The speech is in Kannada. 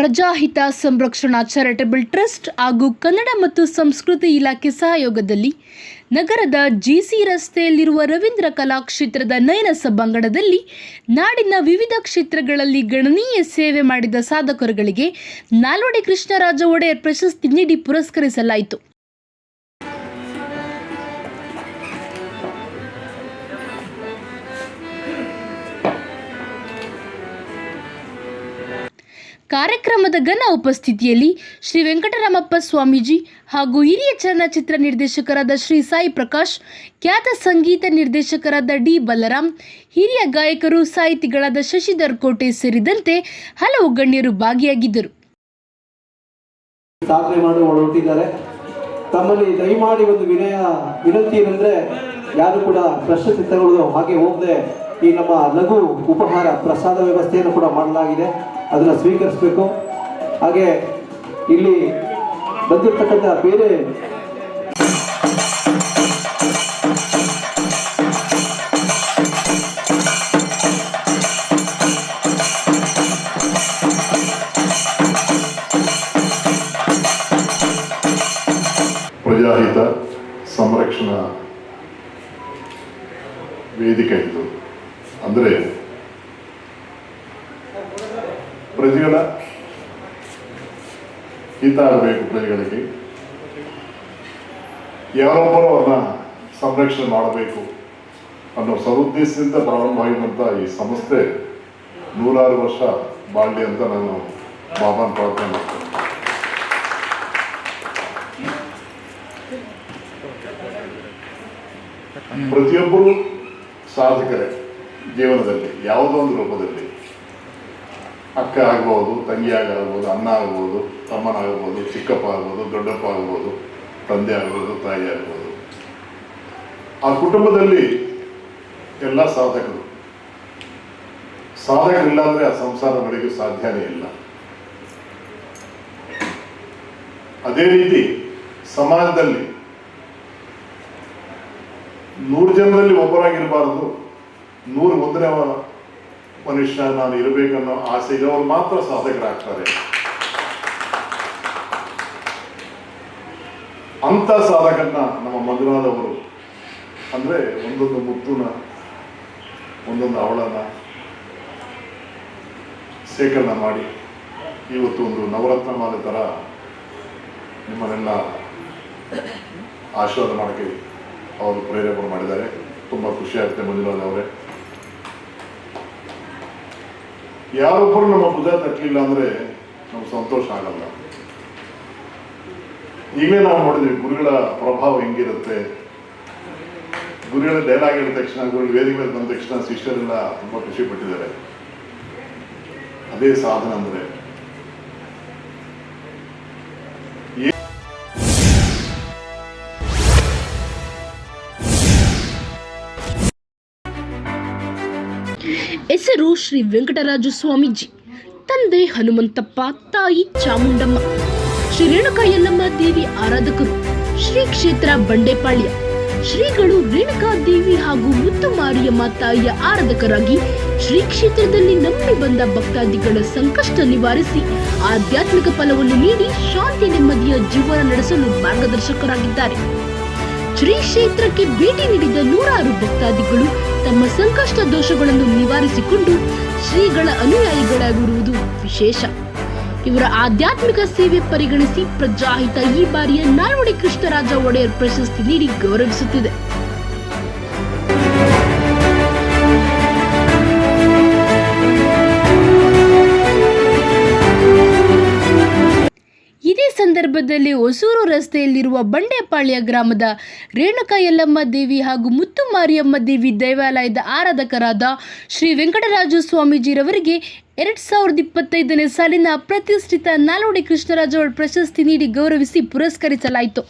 ಪ್ರಜಾಹಿತ ಸಂರಕ್ಷಣಾ ಚಾರಿಟಬಲ್ ಟ್ರಸ್ಟ್ ಹಾಗೂ ಕನ್ನಡ ಮತ್ತು ಸಂಸ್ಕೃತಿ ಇಲಾಖೆ ಸಹಯೋಗದಲ್ಲಿ ನಗರದ ಜಿಸಿ ರಸ್ತೆಯಲ್ಲಿರುವ ರವೀಂದ್ರ ಕಲಾಕ್ಷೇತ್ರದ ನಯನ ಸಭಾಂಗಣದಲ್ಲಿ ನಾಡಿನ ವಿವಿಧ ಕ್ಷೇತ್ರಗಳಲ್ಲಿ ಗಣನೀಯ ಸೇವೆ ಮಾಡಿದ ಸಾಧಕರುಗಳಿಗೆ ನಾಲ್ವಡಿ ಕೃಷ್ಣರಾಜ ಒಡೆಯರ್ ಪ್ರಶಸ್ತಿ ನೀಡಿ ಪುರಸ್ಕರಿಸಲಾಯಿತು. ಕಾರ್ಯಕ್ರಮದ ಘನ ಉಪಸ್ಥಿತಿಯಲ್ಲಿ ಶ್ರೀ ವೆಂಕಟರಾಮಪ್ಪ ಸ್ವಾಮೀಜಿ ಹಾಗೂ ಹಿರಿಯ ಚಲನಚಿತ್ರ ನಿರ್ದೇಶಕರಾದ ಶ್ರೀ ಸಾಯಿ ಪ್ರಕಾಶ್, ಖ್ಯಾತ ಸಂಗೀತ ನಿರ್ದೇಶಕರಾದ ಡಿ ಬಲರಾಮ್ ಹಿರಿಯ ಗಾಯಕರು ಸಾಹಿತಿಗಳಾದ ಶಶಿಧರ್ ಕೋಟೆ ಸೇರಿದಂತೆ ಹಲವು ಗಣ್ಯರು ಭಾಗಿಯಾಗಿದ್ದರು. ತಮ್ಮಲ್ಲಿ ದಯಮಾಡಿ ಒಂದು ವಿನಯ, ವಿನಂತಿ ಏನಂದ್ರೆ ಯಾರು ಕೂಡ ಪ್ರಶಸ್ತಿ ತಗೊಳ್ಳೋದು ಹಾಗೆ ಹೋಗದೆ ಈ ನಮ್ಮ ಲಘು ಉಪಹಾರ ಪ್ರಸಾದ ವ್ಯವಸ್ಥೆಯನ್ನು ಕೂಡ ಮಾಡಲಾಗಿದೆ. ಅದನ್ನು ಸ್ವೀಕರಿಸಬೇಕು. ಹಾಗೆ ಇಲ್ಲಿ ಬಂದಿರತಕ್ಕಂಥ ಬೇರೆ ಪ್ರಜಾಹಿತ ಸಂರಕ್ಷಣಾ ವೇದಿಕೆ ಇದು. ಅಂದರೆ ಪ್ರಜೆಗಳ ಹಿತ ಆಗಬೇಕು ಪ್ರಜೆಗಳಿಗೆ. ಯಾರೊಬ್ಬರು ಅವ್ರನ್ನ ಸಂರಕ್ಷಣೆ ಮಾಡಬೇಕು ಅನ್ನೋ ಸದುದ್ದೇಶದಿಂದ ಪ್ರಾರಂಭವಾಗಿರುವಂಥ ಈ ಸಂಸ್ಥೆ ನೂರಾರು ವರ್ಷ ಬಾಳ್ಲಿ ಅಂತ ನಾನು ಬಾಬಾನ್ ಪ್ರಾರ್ಥನೆ ಮಾಡ್ತೇನೆ ಪ್ರತಿಯೊಬ್ಬರು ಸಾಧಕರೇ ಜೀವನದಲ್ಲಿ, ಯಾವುದೋ ಒಂದು ರೂಪದಲ್ಲಿ. ಅಕ್ಕ ಆಗ್ಬೋದು, ತಂಗಿ ಆಗ್ಬೋದು ಅಣ್ಣ ಆಗ್ಬೋದು ತಮ್ಮನಾಗ್ಬೋದು ಚಿಕ್ಕಪ್ಪ ಆಗ್ಬೋದು, ದೊಡ್ಡಪ್ಪ ಆಗ್ಬೋದು, ತಂದೆ ಆಗ್ಬೋದು, ತಾಯಿ ಆಗ್ಬೋದು. ಆ ಕುಟುಂಬದಲ್ಲಿ ಎಲ್ಲ ಸಾಧಕರು. ಸಾಧಕರಿಲ್ಲ ಅಂದರೆ ಆ ಸಂಸಾರ ನಡೆಯಲು ಸಾಧ್ಯನೇ ಇಲ್ಲ. ಅದೇ ರೀತಿ ಸಮಾಜದಲ್ಲಿ ನೂರು ಜನರಲ್ಲಿ ಒಬ್ಬರಾಗಿರಬಾರದು, ನೂರು ಒಂದನೇ ಮನುಷ್ಯ ನಾನು ಇರಬೇಕನ್ನೋ ಆಸೆ ಅವ್ರು ಮಾತ್ರ ಸಾಧಕರಾಗ್ತಾರೆ. ಅಂತ ಸಾಧಕನ್ನ ನಮ್ಮ ಮಂಜುನಾಥವರು ಅಂದ್ರೆ ಒಂದೊಂದು ಮುತ್ತುನ ಒಂದೊಂದು ಅವಳನ್ನ ಶೇಖರಣೆ ಮಾಡಿ ಇವತ್ತು ಒಂದು ನವರತ್ನ ಮಾಲೆ ಥರ ನಿಮ್ಮನ್ನೆಲ್ಲ ಆಶೀರ್ವಾದ ಮಾಡೋಕ್ಕೆ ಅವರು ಪ್ರೇರೇಪಣೆ ಮಾಡಿದ್ದಾರೆ. ತುಂಬ ಖುಷಿ ಆಗುತ್ತೆ ಮಂಜುನಾಥ್ ಅವರೇ. ಯಾರೊಬ್ಬರು ನಮ್ಮ ಭುಜ ತಟ್ಟಲಿಲ್ಲ ಅಂದ್ರೆ ನಮ್ಗೆ ಸಂತೋಷ ಆಗಲ್ಲ. ಈಗಲೇ ನಾವು ನೋಡಿದ್ವಿ ಗುರುಗಳ ಪ್ರಭಾವ ಹೆಂಗಿರುತ್ತೆ. ಗುರುಗಳ ಡೈಲಾಗ್ ಹೇಳಿದ ತಕ್ಷಣ, ಗುರುಗಳು ವೇದಿಕೆ ಮೇಲೆ ಬಂದ ತಕ್ಷಣ ಶಿಷ್ಯರೆಲ್ಲ ತುಂಬಾ ಖುಷಿ ಪಟ್ಟಿದ್ದಾರೆ. ಅದೇ ಸಾಧನ ಅಂದ್ರೆ. ಹೆಸರು ಶ್ರೀ ವೆಂಕಟರಾಜ ಸ್ವಾಮೀಜಿ. ತಂದೆ ಹನುಮಂತಪ್ಪ, ತಾಯಿ ಚಾಮುಂಡಮ್ಮ. ಶ್ರೀ ರೇಣುಕಾ ಯಲ್ಲಮ್ಮ ದೇವಿ ಆರಾಧಕರು. ಶ್ರೀ ಕ್ಷೇತ್ರ ಬಂಡೆಪಾಳ್ಯ. ಶ್ರೀಗಳು ರೇಣುಕಾ ದೇವಿ ಹಾಗೂ ಮುತ್ತು ಮಾರಿಯಮ್ಮ ತಾಯಿಯ ಆರಾಧಕರಾಗಿ ಶ್ರೀ ಕ್ಷೇತ್ರದಲ್ಲಿ ನಂಬಿ ಬಂದ ಭಕ್ತಾದಿಗಳ ಸಂಕಷ್ಟ ನಿವಾರಿಸಿ ಆಧ್ಯಾತ್ಮಿಕ ಫಲವನ್ನು ನೀಡಿ ಶಾಂತಿ ನೆಮ್ಮದಿಯ ಜೀವನ ನಡೆಸಲು ಮಾರ್ಗದರ್ಶಕರಾಗಿದ್ದಾರೆ. ಶ್ರೀ ಕ್ಷೇತ್ರಕ್ಕೆ ಭೇಟಿ ನೀಡಿದ ನೂರಾರು ಭಕ್ತಾದಿಗಳು ತಮ್ಮ ಸಂಕಷ್ಟ ದೋಷಗಳನ್ನು ನಿವಾರಿಸಿಕೊಂಡು ಶ್ರೀಗಳ ಅನುಯಾಯಿಗಳಾಗಿರುವುದು ವಿಶೇಷ. ಇವರ ಆಧ್ಯಾತ್ಮಿಕ ಸೇವೆ ಪರಿಗಣಿಸಿ ಪ್ರಜಾಹಿತ ಈ ಬಾರಿಯ ನಾಲ್ವಡಿ ಕೃಷ್ಣರಾಜ ಒಡೆಯರ್ ಪ್ರಶಸ್ತಿ ನೀಡಿ ಗೌರವಿಸುತ್ತಿದೆ. ಸಂದರ್ಭದಲ್ಲಿ ಹೊಸೂರು ರಸ್ತೆಯಲ್ಲಿರುವ ಬಂಡೆಪಾಳ್ಯ ಗ್ರಾಮದ ರೇಣುಕ ಯಲ್ಲಮ್ಮ ದೇವಿ ಹಾಗೂ ಮುತ್ತು ಮಾರಿಯಮ್ಮ ದೇವಿ ದೇವಾಲಯದ ಆರಾಧಕರಾದ ಶ್ರೀ ವೆಂಕಟರಾಜು ಸ್ವಾಮೀಜಿರವರಿಗೆ ಎರಡ್ ಸಾವಿರದ ಇಪ್ಪತ್ತೈದನೇ ಸಾಲಿನ ಪ್ರತಿಷ್ಠಿತ ನಾಲ್ವಡಿ ಕೃಷ್ಣರಾಜ ಪ್ರಶಸ್ತಿ ನೀಡಿ ಗೌರವಿಸಿ ಪುರಸ್ಕರಿಸಲಾಯಿತು.